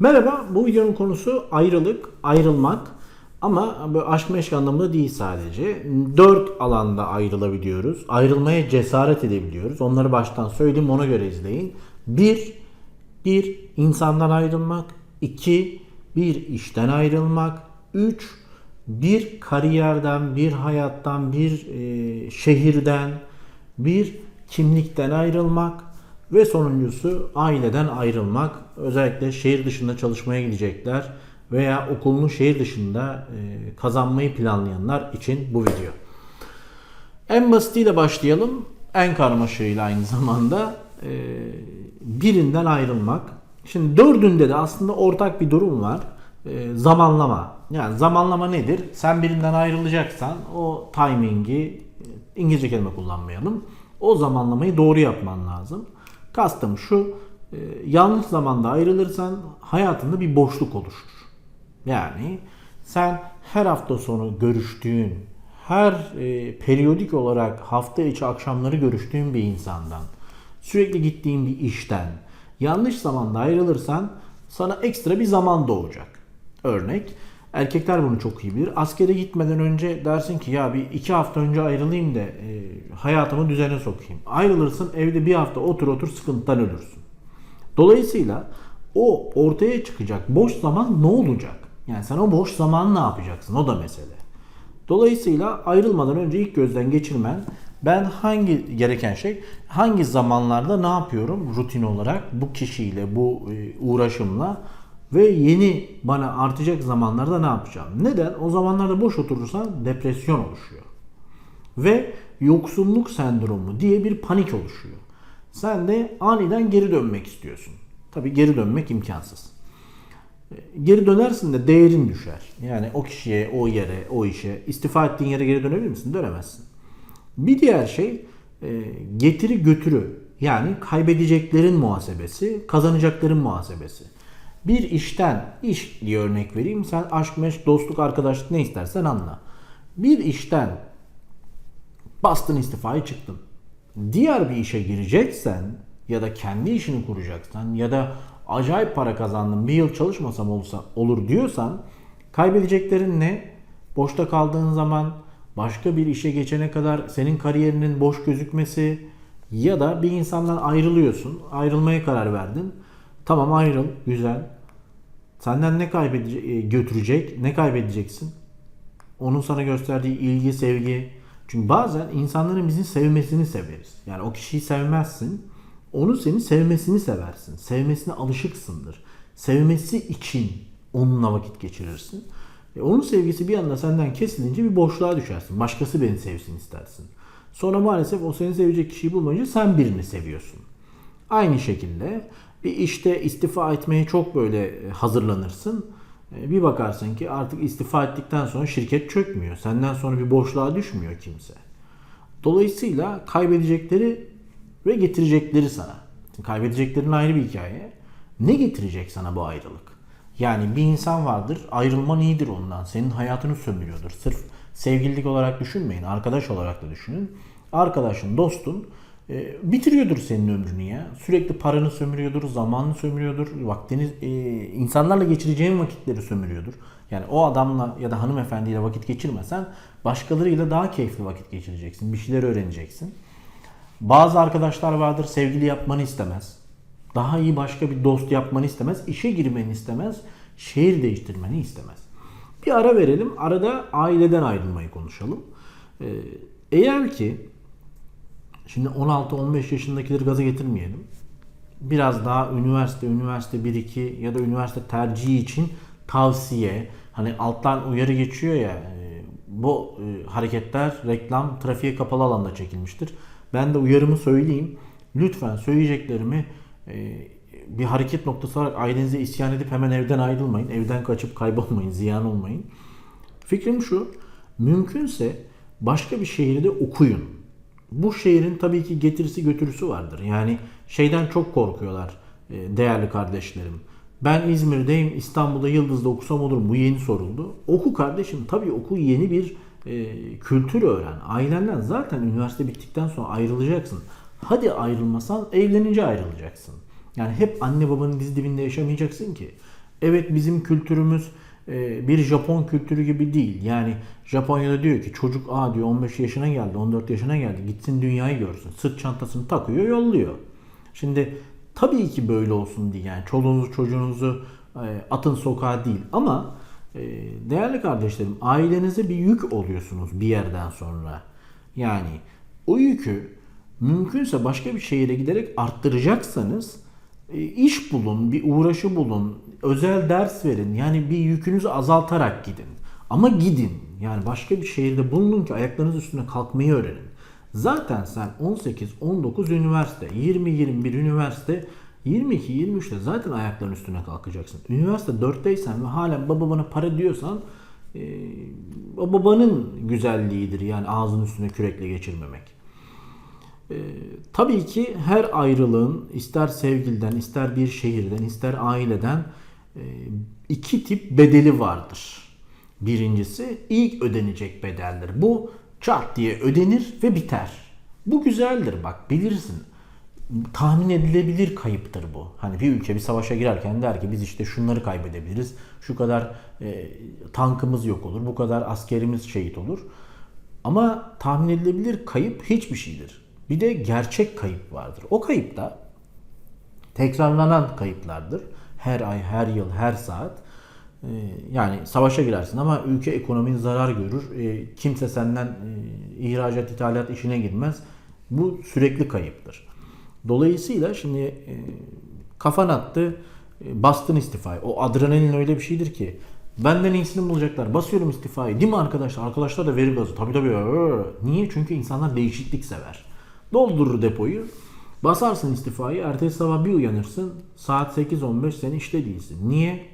Merhaba, bu videonun konusu ayrılık, ayrılmak. Ama böyle aşk meşk anlamında değil sadece. Dört alanda ayrılabiliyoruz. Ayrılmaya cesaret edebiliyoruz. Onları baştan söyleyeyim, ona göre izleyin. Bir, bir insandan ayrılmak. iki bir işten ayrılmak. Üç, bir kariyerden, bir hayattan, bir e, şehirden, bir kimlikten ayrılmak. Ve sonuncusu aileden ayrılmak. Özellikle şehir dışında çalışmaya gidecekler veya okulunu şehir dışında e, kazanmayı planlayanlar için bu video. En basitiyle başlayalım. En karmaşığıyla aynı zamanda e, birinden ayrılmak. Şimdi dördünde de aslında ortak bir durum var. E, zamanlama. Yani zamanlama nedir? Sen birinden ayrılacaksan o timingi İngilizce kelime kullanmayalım. O zamanlamayı doğru yapman lazım. Kastım şu, e, yanlış zamanda ayrılırsan hayatında bir boşluk oluşur. Yani sen her hafta sonu görüştüğün, her e, periyodik olarak hafta içi akşamları görüştüğün bir insandan, sürekli gittiğin bir işten, yanlış zamanda ayrılırsan sana ekstra bir zaman doğacak. Örnek, erkekler bunu çok iyi bilir. Askere gitmeden önce dersin ki ya bir iki hafta önce ayrılayım da e, hayatımı düzene sokayım. Ayrılırsın evde bir hafta otur otur sıkıntıdan ölürsün. Dolayısıyla o ortaya çıkacak boş zaman ne olacak? Yani sen o boş zaman ne yapacaksın? O da mesele. Dolayısıyla ayrılmadan önce ilk gözden geçirmen ben hangi gereken şey hangi zamanlarda ne yapıyorum rutin olarak bu kişiyle bu e, uğraşımla ve yeni bana artacak zamanlarda ne yapacağım? Neden? O zamanlarda boş oturursan depresyon oluşuyor. Ve yoksulluk sendromu diye bir panik oluşuyor. Sen de aniden geri dönmek istiyorsun. Tabii geri dönmek imkansız. Geri dönersin de değerin düşer. Yani o kişiye, o yere, o işe, istifa ettiğin yere geri dönebilir misin? Dönemezsin. Bir diğer şey e, getiri götürü. Yani kaybedeceklerin muhasebesi, kazanacakların muhasebesi. Bir işten, iş diye örnek vereyim. Sen aşk, meşk, dostluk, arkadaşlık ne istersen anla. Bir işten bastın istifayı çıktın. Diğer bir işe gireceksen ya da kendi işini kuracaksan ya da acayip para kazandım bir yıl çalışmasam olsa olur diyorsan kaybedeceklerin ne? Boşta kaldığın zaman başka bir işe geçene kadar senin kariyerinin boş gözükmesi ya da bir insandan ayrılıyorsun. Ayrılmaya karar verdin. Tamam ayrıl. Güzel. Senden ne kaybedecek, e, götürecek? Ne kaybedeceksin? Onun sana gösterdiği ilgi, sevgi. Çünkü bazen insanların bizi sevmesini severiz. Yani o kişiyi sevmezsin. Onu seni sevmesini seversin. Sevmesine alışıksındır. Sevmesi için onunla vakit geçirirsin. E onun sevgisi bir anda senden kesilince bir boşluğa düşersin. Başkası beni sevsin istersin. Sonra maalesef o seni sevecek kişiyi bulmayınca sen birini seviyorsun. Aynı şekilde bir işte istifa etmeye çok böyle hazırlanırsın. E, bir bakarsın ki artık istifa ettikten sonra şirket çökmüyor. Senden sonra bir boşluğa düşmüyor kimse. Dolayısıyla kaybedecekleri ve getirecekleri sana. Kaybedeceklerin ayrı bir hikaye. Ne getirecek sana bu ayrılık? Yani bir insan vardır, ayrılman iyidir ondan. Senin hayatını sömürüyordur. Sırf sevgililik olarak düşünmeyin, arkadaş olarak da düşünün. Arkadaşın, dostun e, bitiriyordur senin ömrünü ya. Sürekli paranı sömürüyordur, zamanını sömürüyordur, vaktini, e, insanlarla geçireceğin vakitleri sömürüyordur. Yani o adamla ya da hanımefendiyle vakit geçirmesen başkalarıyla daha keyifli vakit geçireceksin. Bir şeyler öğreneceksin. Bazı arkadaşlar vardır sevgili yapmanı istemez. Daha iyi başka bir dost yapmanı istemez. işe girmeni istemez. Şehir değiştirmeni istemez. Bir ara verelim. Arada aileden ayrılmayı konuşalım. Ee, eğer ki şimdi 16-15 yaşındakileri gaza getirmeyelim. Biraz daha üniversite, üniversite 1-2 ya da üniversite tercihi için tavsiye. Hani alttan uyarı geçiyor ya e, bu e, hareketler reklam trafiğe kapalı alanda çekilmiştir. Ben de uyarımı söyleyeyim. Lütfen söyleyeceklerimi e, bir hareket noktası olarak ailenize isyan edip hemen evden ayrılmayın. Evden kaçıp kaybolmayın, ziyan olmayın. Fikrim şu. Mümkünse başka bir şehirde okuyun. Bu şehrin tabii ki getirisi götürüsü vardır. Yani şeyden çok korkuyorlar e, değerli kardeşlerim. Ben İzmir'deyim, İstanbul'da Yıldız'da okusam olur mu? Bu yeni soruldu. Oku kardeşim. Tabii oku yeni bir e, kültür öğren. Ailenden zaten üniversite bittikten sonra ayrılacaksın. Hadi ayrılmasan evlenince ayrılacaksın. Yani hep anne babanın diz dibinde yaşamayacaksın ki. Evet bizim kültürümüz bir Japon kültürü gibi değil. Yani Japonya'da diyor ki çocuk a diyor 15 yaşına geldi, 14 yaşına geldi. Gitsin dünyayı görsün. Sırt çantasını takıyor, yolluyor. Şimdi tabii ki böyle olsun diye yani çoluğunuzu çocuğunuzu e, atın sokağa değil ama e, değerli kardeşlerim ailenize bir yük oluyorsunuz bir yerden sonra. Yani o yükü mümkünse başka bir şehire giderek arttıracaksanız e, iş bulun, bir uğraşı bulun, özel ders verin. Yani bir yükünüzü azaltarak gidin. Ama gidin. Yani başka bir şehirde bulunun ki ayaklarınız üstüne kalkmayı öğrenin. Zaten sen 18, 19 üniversite, 20, 21 üniversite, 22, 23'te zaten ayakların üstüne kalkacaksın. Üniversite 4'teysen ve hala baba bana para diyorsan e, babanın güzelliğidir yani ağzının üstüne kürekle geçirmemek. Ee, tabii ki her ayrılığın ister sevgiliden, ister bir şehirden, ister aileden e, iki tip bedeli vardır. Birincisi ilk ödenecek bedeldir. Bu çat diye ödenir ve biter. Bu güzeldir bak bilirsin. Tahmin edilebilir kayıptır bu. Hani bir ülke bir savaşa girerken der ki biz işte şunları kaybedebiliriz. Şu kadar e, tankımız yok olur. Bu kadar askerimiz şehit olur. Ama tahmin edilebilir kayıp hiçbir şeydir. Bir de gerçek kayıp vardır. O kayıp da tekrarlanan kayıplardır. Her ay, her yıl, her saat. Ee, Yani savaşa girersin ama ülke ekonomin zarar görür. Ee, Kimse senden e, ihracat, ithalat işine girmez. Bu sürekli kayıptır. Dolayısıyla şimdi e, kafan attı, e, bastın istifayı. O adrenalin öyle bir şeydir ki benden iyisini bulacaklar. Basıyorum istifayı. Değil mi arkadaşlar? Arkadaşlar da verir gazı. Tabii tabii. Ee. Niye? Çünkü insanlar değişiklik sever. Doldurur depoyu. Basarsın istifayı. Ertesi sabah bir uyanırsın. Saat 8.15 sen işte değilsin. Niye?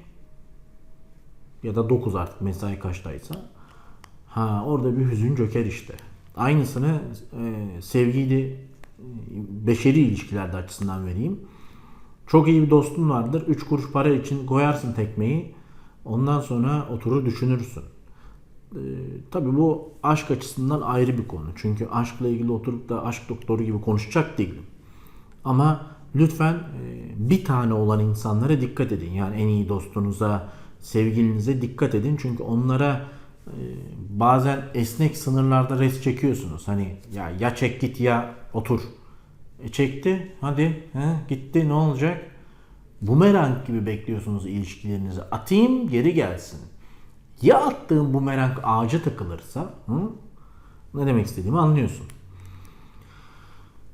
Ya da 9 artık mesai kaçtaysa. Ha orada bir hüzün çöker işte. Aynısını e, sevgili e, beşeri ilişkilerde açısından vereyim. Çok iyi bir dostun vardır. 3 kuruş para için koyarsın tekmeyi. Ondan sonra oturur düşünürsün. Ee, tabii bu aşk açısından ayrı bir konu. Çünkü aşkla ilgili oturup da aşk doktoru gibi konuşacak değilim. Ama lütfen e, bir tane olan insanlara dikkat edin. Yani en iyi dostunuza, sevgilinize dikkat edin. Çünkü onlara e, bazen esnek sınırlarda res çekiyorsunuz. Hani ya ya çek git ya otur. E çekti hadi he, gitti ne olacak? Bumerang gibi bekliyorsunuz ilişkilerinizi. Atayım geri gelsin. Ya attığım bumerang ağaca takılırsa hı? ne demek istediğimi anlıyorsun.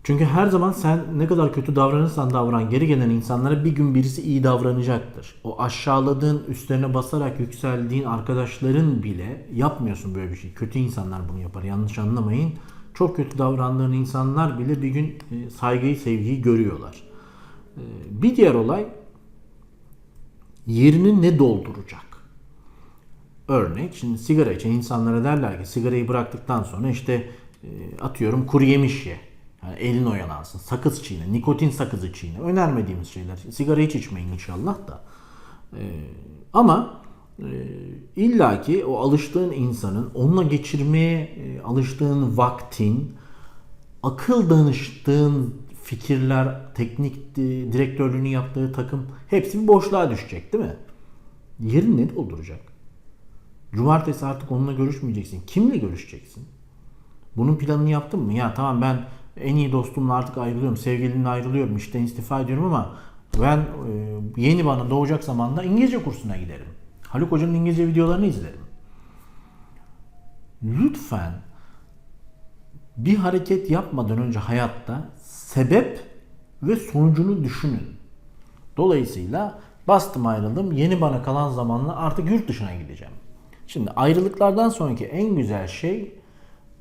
Çünkü her zaman sen ne kadar kötü davranırsan davran geri gelen insanlara bir gün birisi iyi davranacaktır. O aşağıladığın, üstlerine basarak yükseldiğin arkadaşların bile yapmıyorsun böyle bir şey. Kötü insanlar bunu yapar yanlış anlamayın. Çok kötü davrandığın insanlar bile bir gün e, saygıyı, sevgiyi görüyorlar. E, Bir diğer olay yerini ne dolduracak? Örnek şimdi sigara içen insanlara derler ki sigarayı bıraktıktan sonra işte e, atıyorum kuru yemiş ye. Yani elin oyalansın. Sakız çiğne. Nikotin sakızı çiğne. Önermediğimiz şeyler. Sigara hiç içmeyin inşallah da. E, ama e, illaki o alıştığın insanın onunla geçirmeye e, alıştığın vaktin akıl danıştığın fikirler, teknik direktörlüğünü yaptığı takım hepsi bir boşluğa düşecek değil mi? Yerini ne dolduracak? Cumartesi artık onunla görüşmeyeceksin. Kimle görüşeceksin? Bunun planını yaptın mı? Ya tamam ben en iyi dostumla artık ayrılıyorum. Sevgilimle ayrılıyorum. İşten istifa ediyorum ama ben e, yeni bana doğacak zamanda İngilizce kursuna giderim. Haluk Hoca'nın İngilizce videolarını izlerim. Lütfen bir hareket yapmadan önce hayatta sebep ve sonucunu düşünün. Dolayısıyla bastım ayrıldım. Yeni bana kalan zamanla artık yurt dışına gideceğim. Şimdi ayrılıklardan sonraki en güzel şey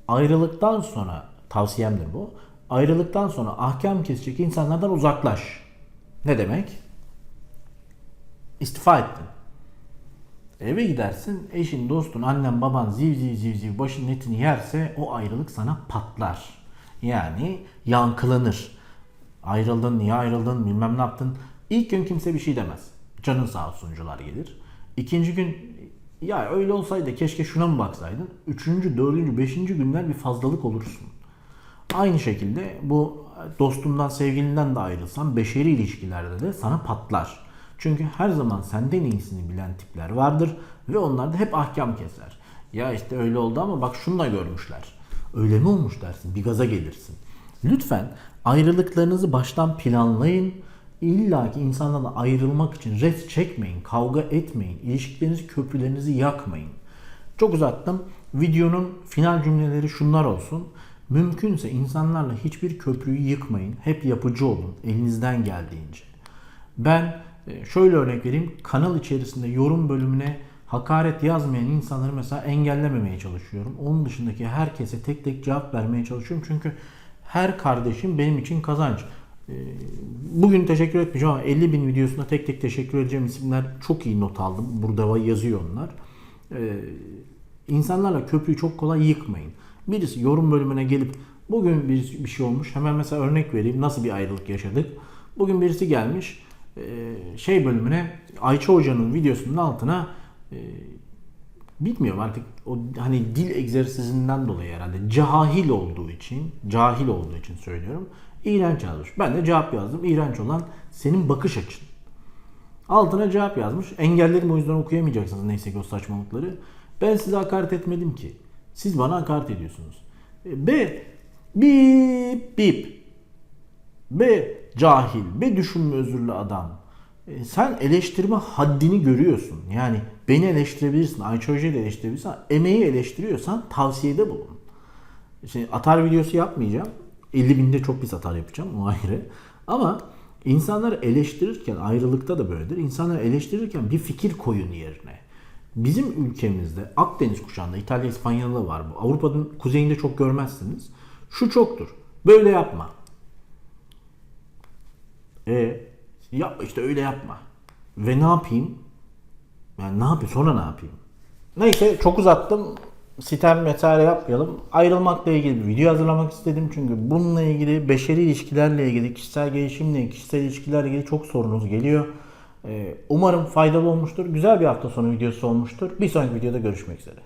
ayrılıktan sonra tavsiyemdir bu. Ayrılıktan sonra ahkam kesecek insanlardan uzaklaş. Ne demek? İstifa ettin. Eve gidersin, eşin, dostun, annen, baban ziv ziv ziv ziv başının etini yerse o ayrılık sana patlar. Yani yankılanır. Ayrıldın, niye ayrıldın, bilmem ne yaptın. İlk gün kimse bir şey demez. Canın sağ olsuncular gelir. İkinci gün ya öyle olsaydı keşke şuna mı baksaydın. Üçüncü, dördüncü, beşinci günler bir fazlalık olursun. Aynı şekilde bu dostumdan, sevgilinden de ayrılsan beşeri ilişkilerde de sana patlar. Çünkü her zaman senden iyisini bilen tipler vardır ve onlar da hep ahkam keser. Ya işte öyle oldu ama bak şunu da görmüşler. Öyle mi olmuş dersin? Bir gaza gelirsin. Lütfen ayrılıklarınızı baştan planlayın. İlla ki insanlarla ayrılmak için res çekmeyin, kavga etmeyin, ilişkilerinizi, köprülerinizi yakmayın. Çok uzattım. Videonun final cümleleri şunlar olsun. Mümkünse insanlarla hiçbir köprüyü yıkmayın. Hep yapıcı olun elinizden geldiğince. Ben e, şöyle örnek vereyim. Kanal içerisinde yorum bölümüne hakaret yazmayan insanları mesela engellememeye çalışıyorum. Onun dışındaki herkese tek tek cevap vermeye çalışıyorum. Çünkü her kardeşim benim için kazanç. Bugün teşekkür etmeyeceğim ama 50 bin videosunda tek tek teşekkür edeceğim isimler çok iyi not aldım. Burada yazıyor onlar. Ee, insanlarla köprüyü çok kolay yıkmayın. Birisi yorum bölümüne gelip bugün bir, bir şey olmuş. Hemen mesela örnek vereyim. Nasıl bir ayrılık yaşadık? Bugün birisi gelmiş e, şey bölümüne Ayça Hoca'nın videosunun altına e, bilmiyorum artık o hani dil egzersizinden dolayı herhalde cahil olduğu için cahil olduğu için söylüyorum. İğrenç yazmış. Ben de cevap yazdım. İğrenç olan senin bakış açın. Altına cevap yazmış. Engellerim o yüzden okuyamayacaksınız neyse ki o saçmalıkları. Ben size hakaret etmedim ki. Siz bana hakaret ediyorsunuz. E, B. Bip bip. B. Cahil. B. Düşünme özürlü adam. E, sen eleştirme haddini görüyorsun. Yani beni eleştirebilirsin. Ayça Hoca'yı eleştirebilirsin. Emeği eleştiriyorsan tavsiyede bulun. Şimdi atar videosu yapmayacağım. 50 binde çok pis atar yapacağım o ayrı. Ama insanları eleştirirken ayrılıkta da böyledir. İnsanları eleştirirken bir fikir koyun yerine. Bizim ülkemizde Akdeniz kuşağında İtalya İspanya'da var bu. Avrupa'nın kuzeyinde çok görmezsiniz. Şu çoktur. Böyle yapma. E yap işte öyle yapma. Ve ne yapayım? Yani ne yapayım? Sonra ne yapayım? Neyse çok uzattım. Sitem vesaire yapmayalım. Ayrılmakla ilgili bir video hazırlamak istedim. Çünkü bununla ilgili beşeri ilişkilerle ilgili, kişisel gelişimle, kişisel ilişkilerle ilgili çok sorunuz geliyor. Ee, Umarım faydalı olmuştur. Güzel bir hafta sonu videosu olmuştur. Bir sonraki videoda görüşmek üzere.